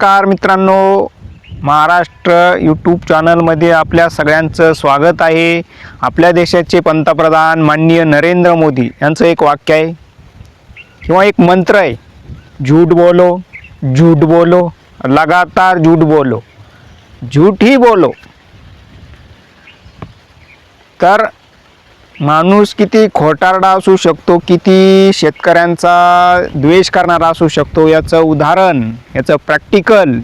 नमस्कार मित्रांनो महाराष्ट्र यूट्यूब चॅनलमध्ये आपल्या सगळ्यांचं स्वागत आहे. आपल्या देशाचे पंतप्रधान माननीय नरेंद्र मोदी यांचं एक वाक्य आहे. किंवा एक मंत्र आहे झूठ बोलो झूठ बोलो लगातार झूठ बोलो झूठ ही बोलो. तर माणूस किती खोटारडा असू शकतो किती शेतकऱ्यांचा द्वेष करणारा असू शकतो याचं उदाहरण याचं प्रॅक्टिकल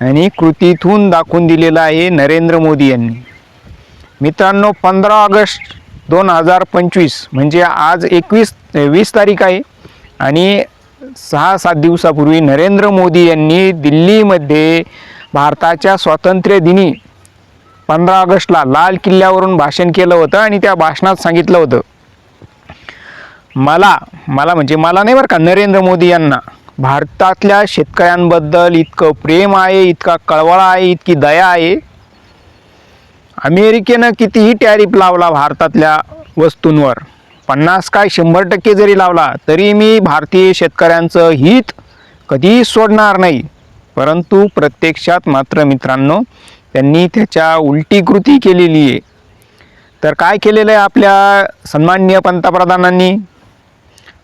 आणि कृतीतून दाखवून दिलेलं आहे नरेंद्र मोदी यांनी. मित्रांनो पंधरा ऑगस्ट दोन हजार पंचवीस म्हणजे आज एकवीस वीस तारीख आहे आणि सहा सात दिवसापूर्वी नरेंद्र मोदी यांनी दिल्लीमध्ये भारताच्या स्वातंत्र्य दिनी पंधरा ऑगस्टला लाल किल्ल्यावरून भाषण केलं होतं आणि त्या भाषणात सांगितलं होतं. मला मला म्हणजे मला नाही बरं का नरेंद्र मोदी यांना. भारतातल्या शेतकऱ्यांबद्दल इतकं प्रेम आहे इतका कळवळा आहे इतकी दया आहे. अमेरिकेनं कितीही टॅरिफ लावला भारतातल्या वस्तूंवर. पन्नास काय शंभर टक्के जरी लावला तरी मी भारतीय शेतकऱ्यांचं हित कधीही सोडणार नाही. परंतु प्रत्यक्षात मात्र मित्रांनो त्यांनी त्याच्या उलटी कृती केलेली आहे. तर काय केलेलं आहे आपल्या सन्माननीय पंतप्रधानांनी?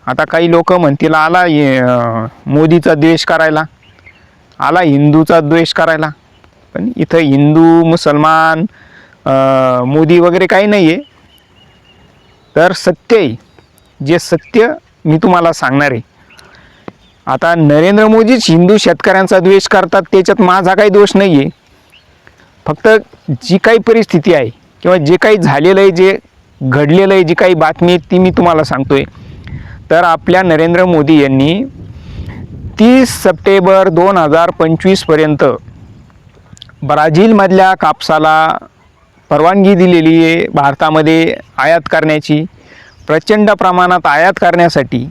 आता काही लोक म्हणतील आला मोदीचा द्वेष करायला. आला हिंदूचा द्वेष करायला. पण इथं हिंदू मुसलमान मोदी वगैरे काही नाही आहे तर सत्य आहे. जे सत्य मी तुम्हाला सांगणार आहे. आता नरेंद्र मोदीच हिंदू शेतकऱ्यांचा द्वेष करतात त्याच्यात माझा काही दोष नाही आहे फक्त जी काही परिस्थिती आहे किंवा जे काही झालेलं आहे जे घडलेलं आहे जी काही बातमी आहे ती मी तुम्हाला सांगतोय. तर आपल्या नरेंद्र मोदी यांनी तीस सप्टेंबर दोन हजार पंचवीसपर्यंत ब्राझीलमधल्या कापसाला परवानगी दिलेली आहे भारतामध्ये आयात करण्याची. प्रचंड प्रमाणात आयात करण्यासाठी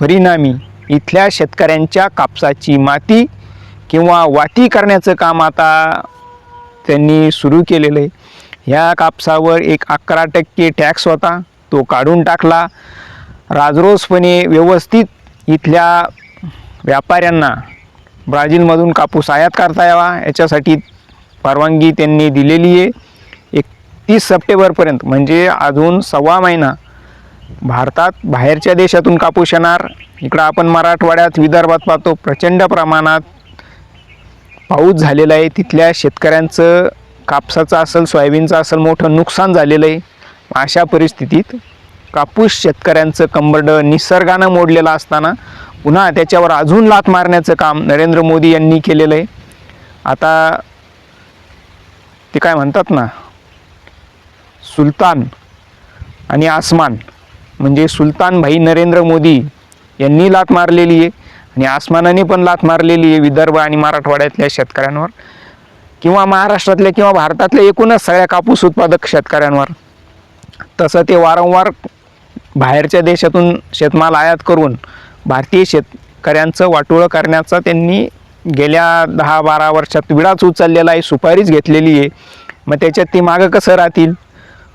परिणामी इथल्या शेतकऱ्यांच्या कापसाची माती किंवा वाती करण्याचं काम आता त्यांनी सुरू केलेलं. आहे ह्या कापसावर एक अकरा टक्के टॅक्स होता. तो काढून टाकला. राजरोसपणे व्यवस्थित इथल्या व्यापाऱ्यांना ब्राझीलमधून कापूस आयात करता यावा. याच्यासाठी परवानगी त्यांनी दिलेली आहे. एकतीस सप्टेंबरपर्यंत म्हणजे अजून सव्वा महिना भारतात बाहेरच्या देशातून कापूस येणार. इकडं आपण मराठवाड्यात विदर्भात पाहतो प्रचंड प्रमाणात पाऊस झालेला आहे. तिथल्या शेतकऱ्यांचं कापसाचं असेल सोयाबीनचं असेल मोठं नुकसान झालेलं आहे. अशा परिस्थितीत कापूस शेतकऱ्यांचं कंबरड निसर्गानं मोडलेलं असताना पुन्हा त्याच्यावर अजून लात मारण्याचं काम नरेंद्र मोदी यांनी केलेलं आहे. आता ते काय म्हणतात ना सुलतान आणि आसमान म्हणजे सुलतान भाई नरेंद्र मोदी यांनी लात मारलेली आहे. आणि आसमानाने पण लात मारलेली आहे विदर्भ आणि मराठवाड्यातल्या शेतकऱ्यांवर. किंवा महाराष्ट्रातल्या किंवा भारतातल्या एकूणच सगळ्या कापूस उत्पादक शेतकऱ्यांवर. तसं ते वारंवार बाहेरच्या देशातून शेतमाल आयात करून भारतीय शेतकऱ्यांचं वाटोळं करण्याचा त्यांनी गेल्या दहा बारा वर्षात विडाच उचललेला आहे सुपारीच घेतलेली आहे. मग त्याच्यात ती मागं कसं राहतील?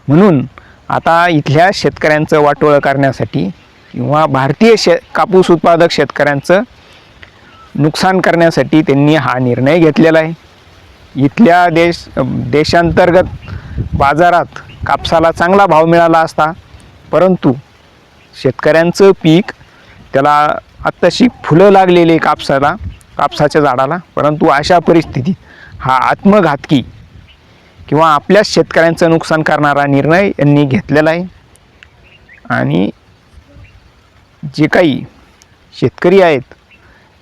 म्हणून आता इथल्या शेतकऱ्यांचं वाटोळं करण्यासाठी किंवा भारतीय शे कापूस उत्पादक शेतकऱ्यांचं नुकसान करण्यासाठी त्यांनी हा निर्णय घेतलेला आहे. इथल्या देश देशांतर्गत बाजारात कापसाला चांगला भाव मिळाला असता परंतु शेतकऱ्यांचं पीक त्याला आत्ताशी फुलं लागलेली आहे कापसाला कापसाच्या झाडाला परंतु अशा परिस्थितीत हा आत्मघातकी किंवा आपल्याच शेतकऱ्यांचं नुकसान करणारा निर्णय यांनी घेतलेला आहे. आणि जे काही शेतकरी आहेत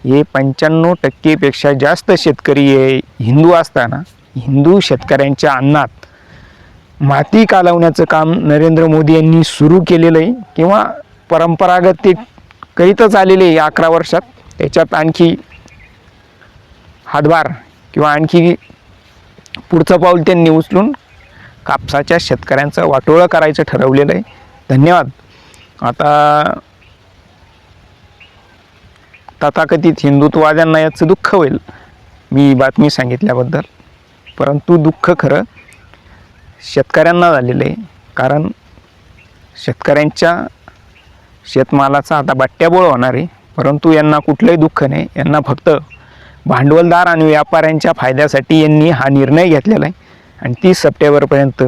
हे पंच्याण्णव टक्केपेक्षा जास्त शेतकरी हे हिंदू असताना हिंदू शेतकऱ्यांच्या अन्नात माती कालवण्याचं काम नरेंद्र मोदी यांनी सुरू केलेलं आहे किंवा परंपरागत ते करीतच आलेले आहे या अकरा वर्षात. त्याच्यात आणखी हातभार किंवा आणखी पुढचं पाऊल त्यांनी उचलून कापसाच्या शेतकऱ्यांचं वाटोळं करायचं ठरवलेलं आहे. धन्यवाद. आता तथाकथित हिंदुत्ववाद्यांना याचं दुःख होईल मी बातमी सांगितल्याबद्दल. परंतु दुःख खरं शेतकऱ्यांना झालेलं आहे कारण शेतकऱ्यांच्या शेतमालाचा आता बट्ट्याबोळ होणार आहे परंतु यांना कुठलंही दुःख नाही यांना फक्त भांडवलदार आणि व्यापाऱ्यांच्या फायद्यासाठी यांनी हा निर्णय घेतलेला आहे. आणि तीस सप्टेंबरपर्यंत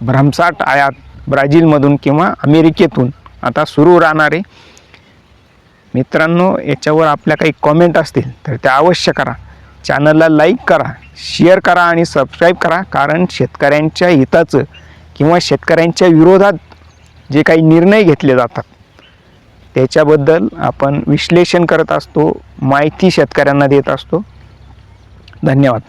भ्रमसाट आयात ब्राझीलमधून किंवा अमेरिकेतून आता सुरू राहणार आहे. मित्रांनो याच्यावर आपल्या काही कॉमेंट असतील तर त्या अवश्य करा. चॅनलला लाईक करा शेअर करा आणि सबस्क्राईब करा. कारण शेतकऱ्यांच्या हिताचं किंवा शेतकऱ्यांच्या विरोधात जे काही निर्णय घेतले जातात त्याच्याबद्दल आपण विश्लेषण करत असतो माहिती शेतकऱ्यांना देत असतो. धन्यवाद.